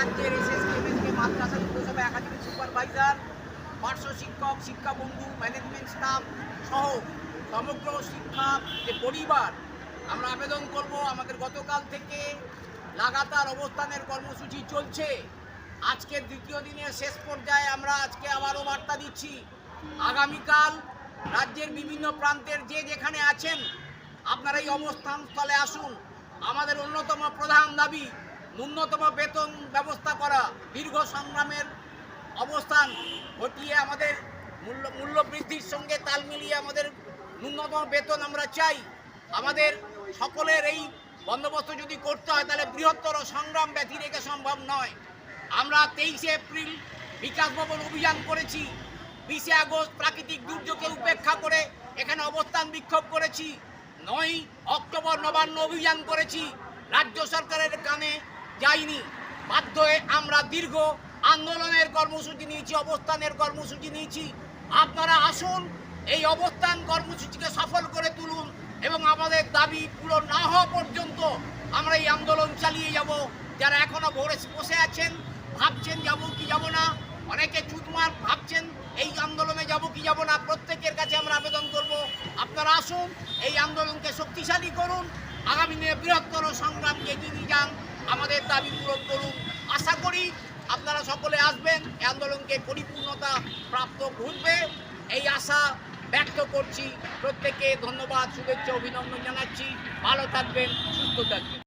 রাজ্যের এসএসকেএমএসকে মাদ্রাসা পুরসভা academic supervisor, পার্শ্ব শিক্ষক, শিক্ষা বন্ধু ম্যানেজমেন্ট স্টাফ সহ সমগ্র শিক্ষা, যে পরিবার, আমরা আবেদন করব আমাদের গতকাল থেকে লাগাতার অবস্থানের কর্মসূচি চলছে। আজকের দ্বিতীয় দিনের শেষ পর্যায়ে আমরা আজকে আবারও বার্তা দিচ্ছি। আগামীকাল রাজ্যের বিভিন্ন প্রান্তের যে যেখানে আছেন, আপনারা এই অবস্থান স্থলে আসুন। আমাদের অন্যতম প্রধান দাবি ন্যূনতম বেতন ব্যবস্থা করা, দীর্ঘ সংগ্রামের অবস্থান ঘটিয়ে আমাদের মূল্য মূল্য বৃদ্ধির সঙ্গে তাল মিলিয়ে আমাদের ন্যূনতম বেতন আমরা চাই। আমাদের সকলের এই বন্দোবস্ত যদি করতে হয়, তাহলে বৃহত্তর সংগ্রাম ব্যথি রেখে সম্ভব নয়। আমরা তেইশে এপ্রিল বিকাশ ভবন অভিযান করেছি। বিশে আগস্ট প্রাকৃতিক দুর্যোগকে উপেক্ষা করে এখানে অবস্থান বিক্ষোভ করেছি। নয় অক্টোবর নবান্ন অভিযান করেছি। রাজ্য সরকারের কানে যায়নি বাধ্য হয়ে আমরা দীর্ঘ আন্দোলনের কর্মসূচি নিয়েছি, অবস্থানের কর্মসূচি নিয়েছি। আপনারা আসুন, এই অবস্থান কর্মসূচিকে সফল করে তুলুন এবং আমাদের দাবি পূরণ না হওয়া পর্যন্ত আমরা এই আন্দোলন চালিয়ে যাব। যারা এখনও ভোরে বসে আছেন, ভাবছেন যাব কি যাব না, অনেকে চুতমার ভাবছেন, এই আন্দোলনে যাব কি যাব না, প্রত্যেকের কাছে আমরা আবেদন করব। আপনারা আসুন, এই আন্দোলনকে শক্তিশালী করুন। আগামী দিনে বৃহত্তর সংগ্রামকে এগিয়ে যান। আমাদের দাবি পূরণ করুন। আশা করি আপনারা সকলে আসবেন, এই আন্দোলনকে পরিপূর্ণতা প্রাপ্ত ঘুরবে। এই আশা ব্যক্ত করছি। প্রত্যেকে ধন্যবাদ, শুভেচ্ছা, অভিনন্দন জানাচ্ছি। ভালো থাকবেন, সুস্থ থাকবেন।